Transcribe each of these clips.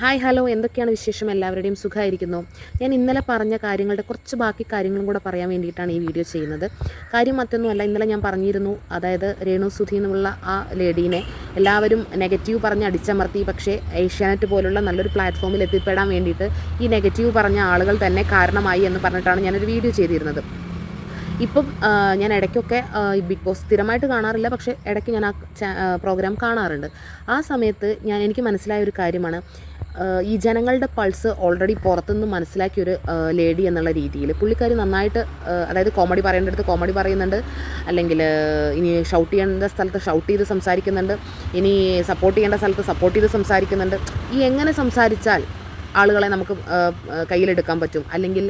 Hi hello. എന്തൊക്കെയാണ് വിശേഷം? എല്ലാവരുടെയും സുഖമായിരിക്കുന്നു. ഞാൻ ഇന്നലെ പറഞ്ഞ കാര്യങ്ങളുടെ കുറച്ച് ബാക്കി കാര്യങ്ങളും കൂടെ പറയാൻ വേണ്ടിയിട്ടാണ് ഈ വീഡിയോ ചെയ്യുന്നത്. കാര്യം മറ്റൊന്നുമല്ല ഇന്നലെ ഞാൻ പറഞ്ഞിരുന്നു അതായത് രേണു സുധി എന്നുള്ള ആ ലേഡീനെ എല്ലാവരും നെഗറ്റീവ് പറഞ്ഞ് അടിച്ചമർത്തി പക്ഷേ ഏഷ്യാനെറ്റ് പോലുള്ള നല്ലൊരു പ്ലാറ്റ്ഫോമിൽ എത്തിപ്പെടാൻ വേണ്ടിയിട്ട് ഈ നെഗറ്റീവ് പറഞ്ഞ ആളുകൾ തന്നെ കാരണമായി എന്ന് പറഞ്ഞിട്ടാണ് ഞാനൊരു വീഡിയോ ചെയ്തിരുന്നത്. ഇപ്പം ഞാൻ ഇടയ്ക്കൊക്കെ ബിഗ് ബോസ് സ്ഥിരമായിട്ട് കാണാറില്ല പക്ഷേ ഇടയ്ക്ക് ഞാൻ ആ പ്രോഗ്രാം കാണാറുണ്ട്. ആ സമയത്ത് ഞാൻ എനിക്ക് മനസ്സിലായ ഒരു കാര്യമാണ്. ഈ ജനങ്ങളുടെ പൾസ് ഓൾറെഡി പുറത്തുനിന്ന് മനസ്സിലാക്കിയ ഒരു ലേഡി എന്നുള്ള രീതിയിൽ. പുള്ളിക്കാരി നന്നായിട്ട് അതായത് കോമഡി പറയേണ്ടടുത്ത് കോമഡി പറയുന്നുണ്ട്. അല്ലെങ്കിൽ ഇനി ഷൗട്ട് ചെയ്യേണ്ട സ്ഥലത്ത് ഷൗട്ട് ചെയ്ത് സംസാരിക്കുന്നുണ്ട്. ഇനി സപ്പോർട്ട് ചെയ്യേണ്ട സ്ഥലത്ത് സപ്പോർട്ട് ചെയ്ത് സംസാരിക്കുന്നുണ്ട്. ഈ എങ്ങനെ സംസാരിച്ചാൽ ആളുകളെ നമുക്ക് കയ്യിലെടുക്കാൻ പറ്റും? അല്ലെങ്കിൽ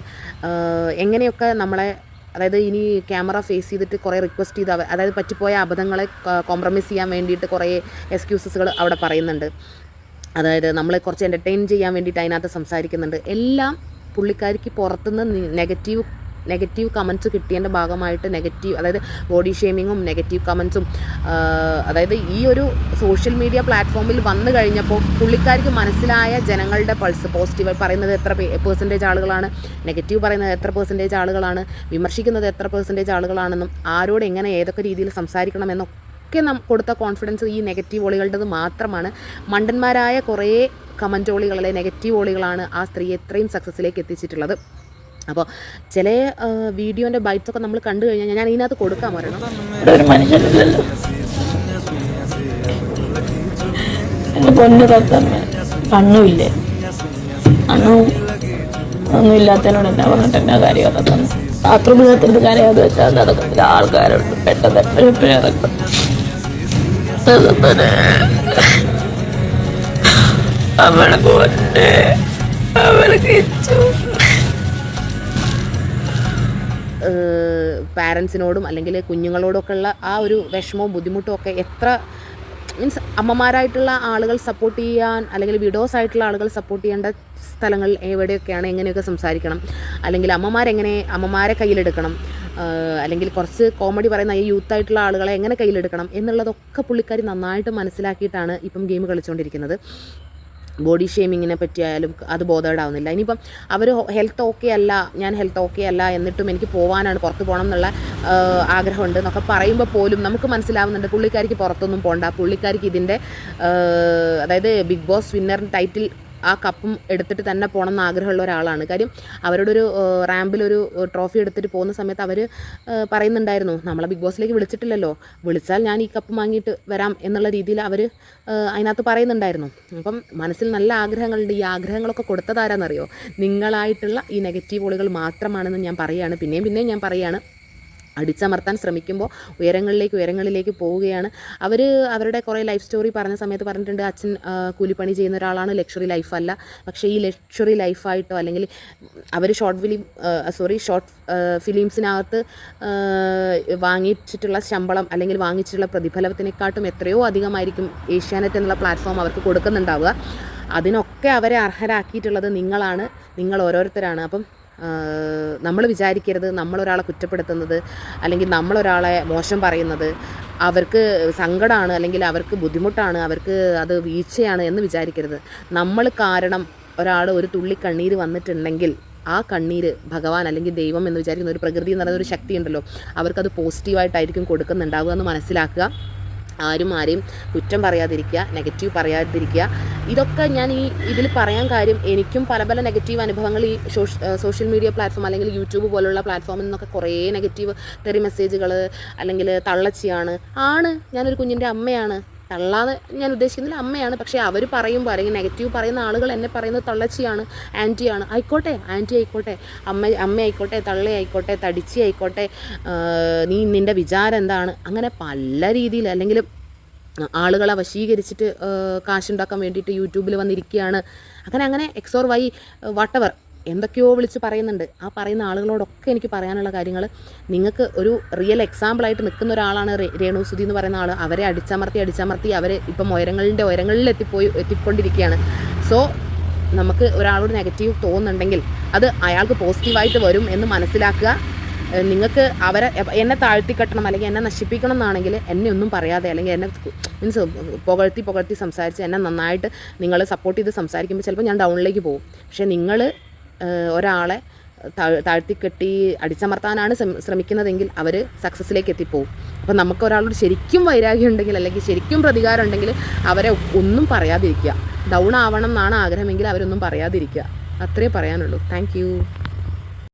എങ്ങനെയൊക്കെ നമ്മളെ അതായത് ഇനി ക്യാമറ ഫേസ് ചെയ്തിട്ട് കുറേ റിക്വസ്റ്റ് ചെയ്ത് അതായത് പറ്റിപ്പോയ അബദ്ധങ്ങളെ കോംപ്രമൈസ് ചെയ്യാൻ വേണ്ടിയിട്ട് കുറേ എക്സ്ക്യൂസസുകൾ അവിടെ പറയുന്നുണ്ട്. അതായത് നമ്മളെ കുറച്ച് എന്റർടൈൻ ചെയ്യാൻ വേണ്ടിയിട്ട് അതിനകത്ത് സംസാരിക്കുന്നുണ്ട്. എല്ലാം പുള്ളിക്കാരിക്ക് പുറത്തുനിന്ന് നെഗറ്റീവ് നെഗറ്റീവ് കമൻസ് കിട്ടിയതിന്റെ ഭാഗമായിട്ട് നെഗറ്റീവ് അതായത് ബോഡി ഷേമിങ്ങും നെഗറ്റീവ് കമൻസും അതായത് ഈ ഒരു സോഷ്യൽ മീഡിയ പ്ലാറ്റ്ഫോമിൽ വന്നു കഴിഞ്ഞപ്പോൾ പുള്ളിക്കാർക്ക് മനസ്സിലായ ജനങ്ങളുടെ പൾസ് പോസിറ്റീവ് പറയുന്നത് എത്ര പേഴ്സന്റേജ് ആളുകളാണ് നെഗറ്റീവ് പറയുന്നത് എത്ര പേഴ്സന്റേജ് ആളുകളാണ് വിമർശിക്കുന്നത് എത്ര പേഴ്സന്റേജ് ആളുകളാണെന്നും ആരോട് എങ്ങനെ ഏതൊക്കെ രീതിയിൽ സംസാരിക്കണമെന്നും ഒക്കെ നം കൊടുത്ത കോൺഫിഡൻസ് ഈ നെഗറ്റീവ് ഓളികളുടേത് മാത്രമാണ്. മണ്ടന്മാരായ കുറേ കമന്റ് ഓളികളെ നെഗറ്റീവ് ഓളികളാണ് ആ സ്ത്രീ എത്രയും സക്സസ്സിലേക്ക് എത്തിച്ചിട്ടുള്ളത്. അപ്പോൾ ചില വീഡിയോന്റെ ബൈറ്റ്സ് ഒക്കെ നമ്മൾ കണ്ടു കഴിഞ്ഞാൽ ഞാൻ ഇതിനകത്ത് കൊടുക്കാൻ തത്തമ്മ കണ്ണുമില്ലേ. കണ്ണും ഒന്നുമില്ലാത്തതിനോട് എന്നാ പറഞ്ഞിട്ട് എന്നാ കാര്യം അതൊക്കെ ബാത്റൂമിൽ കാര്യം അത് വെച്ചാൽ നടക്കത്തില്ല. ആൾക്കാരുണ്ട്. പെട്ടെന്ന് എപ്പോഴും എപ്പോഴും ഇറക്കും കിച്ചു. പാരൻസിനോടും അല്ലെങ്കിൽ കുഞ്ഞുങ്ങളോടൊക്കെ ഉള്ള ആ ഒരു വിഷമവും ബുദ്ധിമുട്ടും ഒക്കെ എത്ര മീൻസ് അമ്മമാരായിട്ടുള്ള ആളുകൾ സപ്പോർട്ട് ചെയ്യാൻ അല്ലെങ്കിൽ വിഡോസ് ആയിട്ടുള്ള ആളുകൾ സപ്പോർട്ട് ചെയ്യേണ്ട സ്ഥലങ്ങൾ എവിടെയൊക്കെയാണ്? എങ്ങനെയൊക്കെ സംസാരിക്കണം? അല്ലെങ്കിൽ അമ്മമാരെങ്ങനെ അമ്മമാരെ കയ്യിലെടുക്കണം? അല്ലെങ്കിൽ കുറച്ച് കോമഡി പറയുന്ന ഈ യൂത്ത് ആയിട്ടുള്ള ആളുകളെ എങ്ങനെ കയ്യിലെടുക്കണം എന്നുള്ളതൊക്കെ പുള്ളിക്കാരി നന്നായിട്ട് മനസ്സിലാക്കിയിട്ടാണ് ഇപ്പം ഗെയിം കളിച്ചുകൊണ്ടിരിക്കുന്നത് ബോഡി ഷേമിങ്ങിനെ പറ്റിയായാലും അത് ബോധേഡാവുന്നില്ല ഇനിയിപ്പം അവർ ഹെൽത്ത് ഓക്കെ അല്ല ഞാൻ ഹെൽത്ത് ഓക്കെ അല്ല എന്നിട്ടും എനിക്ക് പോകാനാണ് പുറത്ത് പോകണം എന്നുള്ള ആഗ്രഹമുണ്ട് എന്നൊക്കെ പറയുമ്പോൾ പോലും നമുക്ക് മനസ്സിലാവുന്നുണ്ട് പുള്ളിക്കാരിക്ക് പുറത്തൊന്നും പോകണ്ട പുള്ളിക്കാരിക്ക് ഇതിന്റെ അതായത് ബിഗ് ബോസ് വിന്നർ ടൈറ്റിൽ ആ കപ്പും എടുത്തിട്ട് തന്നെ പോകണം എന്ന് ആഗ്രഹമുള്ള ഒരാളാണ്. കാര്യം അവരുടെ ഒരു റാമ്പിലൊരു ട്രോഫി എടുത്തിട്ട് പോകുന്ന സമയത്ത് അവർ പറയുന്നുണ്ടായിരുന്നു നമ്മളെ ബിഗ് ബോസിലേക്ക് വിളിച്ചിട്ടില്ലല്ലോ വിളിച്ചാൽ ഞാൻ ഈ കപ്പ് വാങ്ങിയിട്ട് വരാം എന്നുള്ള രീതിയിൽ അവർ അതിനകത്ത് പറയുന്നുണ്ടായിരുന്നു. അപ്പം മനസ്സിൽ നല്ല ആഗ്രഹങ്ങളുണ്ട്. ഈ ആഗ്രഹങ്ങളൊക്കെ കൊടുത്തതാരാന്നറിയോ നിങ്ങളായിട്ടുള്ള ഈ നെഗറ്റീവ് ഒളികൾ മാത്രമാണെന്ന് ഞാൻ പറയുകയാണ് പിന്നെയും പിന്നെയും ഞാൻ പറയുകയാണ് അടിച്ചമർത്താൻ ശ്രമിക്കുമ്പോൾ ഉയരങ്ങളിലേക്ക് ഉയരങ്ങളിലേക്ക് പോവുകയാണ്. അവർ അവരുടെ കുറേ ലൈഫ് സ്റ്റോറി പറഞ്ഞ സമയത്ത് പറഞ്ഞിട്ടുണ്ട് അച്ഛൻ കൂലിപ്പണി ചെയ്യുന്ന ഒരാളാണ് ലക്ഷറി ലൈഫല്ല പക്ഷേ ഈ ലക്ഷറി ലൈഫായിട്ടോ അല്ലെങ്കിൽ അവർ ഷോർട്ട് ഫിലിം സോറി ഷോർട്ട് ഫിലിംസിനകത്ത് വാങ്ങിച്ചിട്ടുള്ള ശമ്പളം അല്ലെങ്കിൽ വാങ്ങിച്ചിട്ടുള്ള പ്രതിഫലത്തിനെക്കാട്ടും എത്രയോ അധികമായിരിക്കും ഏഷ്യാനെറ്റ് എന്നുള്ള പ്ലാറ്റ്ഫോം അവർക്ക് കൊടുക്കുന്നുണ്ടാവുക. അതിനൊക്കെ അവരെ അർഹരാക്കിയിട്ടുള്ളത് നിങ്ങളാണ്. നിങ്ങൾ ഓരോരുത്തരാണ്. അപ്പം നമ്മൾ വിചാരിക്കരുത് നമ്മളൊരാളെ കുറ്റപ്പെടുത്തുന്നത് അല്ലെങ്കിൽ നമ്മളൊരാളെ മോശം പറയുന്നത് അവർക്ക് സങ്കടമാണ് അല്ലെങ്കിൽ അവർക്ക് ബുദ്ധിമുട്ടാണ് അവർക്ക് അത് വീഴ്ചയാണ് എന്ന് വിചാരിക്കരുത്. നമ്മൾ കാരണം ഒരാൾ ഒരു തുള്ളി കണ്ണീര് വന്നിട്ടുണ്ടെങ്കിൽ ആ കണ്ണീര് ഭഗവാൻ അല്ലെങ്കിൽ ദൈവം എന്ന് വിചാരിക്കുന്ന ഒരു പ്രകൃതി എന്ന് പറയുന്ന ഒരു ശക്തി ഉണ്ടല്ലോ അവർക്കത് പോസിറ്റീവായിട്ടായിരിക്കും കൊടുക്കുന്നുണ്ടാവുക എന്ന് മനസ്സിലാക്കുക. ആരും ആരെയും കുറ്റം പറയാതിരിക്കുക നെഗറ്റീവ് പറയാതിരിക്കുക. ഇതൊക്കെ ഞാൻ ഈ ഇതിൽ പറയാൻ കാര്യം എനിക്കും പല പല നെഗറ്റീവ് അനുഭവങ്ങൾ ഈ സോഷ്യൽ മീഡിയ പ്ലാറ്റ്ഫോം അല്ലെങ്കിൽ യൂട്യൂബ് പോലുള്ള പ്ലാറ്റ്ഫോമിൽ നിന്നൊക്കെ കുറേ നെഗറ്റീവ് തെറി മെസ്സേജുകൾ അല്ലെങ്കിൽ തള്ളച്ചിയാണ്. ആണ്. ഞാനൊരു കുഞ്ഞിന്റെ അമ്മയാണ്. തള്ളാന്ന് ഞാൻ ഉദ്ദേശിക്കുന്നില്ല. അമ്മയാണ്. പക്ഷേ അവർ പറയുമ്പോൾ അല്ലെങ്കിൽ നെഗറ്റീവ് പറയുന്ന ആളുകൾ എന്നെ പറയുന്നത് തള്ളച്ചിയാണ് ആന്റിയാണ് ആയിക്കോട്ടെ ആന്റി ആയിക്കോട്ടെ അമ്മ അമ്മ ആയിക്കോട്ടെ തള്ളി ആയിക്കോട്ടെ തടിച്ചി ആയിക്കോട്ടെ നീ നിന്റെ വിചാരം എന്താണ്? അങ്ങനെ പല രീതിയിൽ അല്ലെങ്കിൽ ആളുകളെ വശീകരിച്ചിട്ട് കാശുണ്ടാക്കാൻ വേണ്ടിയിട്ട് യൂട്യൂബിൽ വന്നിരിക്കുകയാണ്. അങ്ങനെ അങ്ങനെ എക്സോർ വൈ വട്ടവർ എന്തൊക്കെയോ വിളിച്ച് പറയുന്നുണ്ട്. ആ പറയുന്ന ആളുകളോടൊക്കെ എനിക്ക് പറയാനുള്ള കാര്യങ്ങൾ നിങ്ങൾക്ക് ഒരു റിയൽ എക്സാമ്പിളായിട്ട് നിൽക്കുന്ന ഒരാളാണ് രേണു സുധി എന്ന് പറയുന്ന ആൾ അവരെ അടിച്ചമർത്തി അടിച്ചമർത്തി അവരെ ഇപ്പം ഉയരങ്ങളുടെ ഉയരങ്ങളിൽ എത്തിപ്പോയി എത്തിക്കൊണ്ടിരിക്കുകയാണ്. സോ നമുക്ക് ഒരാളോട് നെഗറ്റീവ് തോന്നുന്നുണ്ടെങ്കിൽ അത് അയാൾക്ക് പോസിറ്റീവായിട്ട് വരും എന്ന് മനസ്സിലാക്കുക. നിങ്ങൾക്ക് അവരെ എന്നെ താഴ്ത്തിക്കെട്ടണം അല്ലെങ്കിൽ എന്നെ നശിപ്പിക്കണം എന്നാണെങ്കിൽ എന്നെ ഒന്നും പറയാതെ അല്ലെങ്കിൽ എന്നെ മീൻസ് പുകഴ്ത്തി പുകഴ്ത്തി സംസാരിച്ച് എന്നെ നന്നായിട്ട് നിങ്ങൾ സപ്പോർട്ട് ചെയ്ത് സംസാരിക്കുമ്പോൾ ചിലപ്പോൾ ഞാൻ ഡൗണിലേക്ക് പോകും. പക്ഷേ നിങ്ങൾ ഒരാളെ താഴ്- താഴ്ത്തിക്കെട്ടി അടിച്ചമർത്താനാണ് ശ്രമിക്കുന്നതെങ്കിൽ അവർ സക്സസ്സിലേക്ക് എത്തിപ്പോവും. അപ്പോൾ നമുക്ക് ഒരാളോട് ശരിക്കും വൈരാഗ്യം ഉണ്ടെങ്കിൽ അല്ലെങ്കിൽ ശരിക്കും പ്രതികാരം ഉണ്ടെങ്കിൽ അവരെ ഒന്നും പറയാതിരിക്കുക. ഡൗൺ ആവണം എന്നാണ് ആഗ്രഹമെങ്കിൽ അവരൊന്നും പറയാതിരിക്കുക. അത്രേ പറയാനുള്ളൂ. താങ്ക്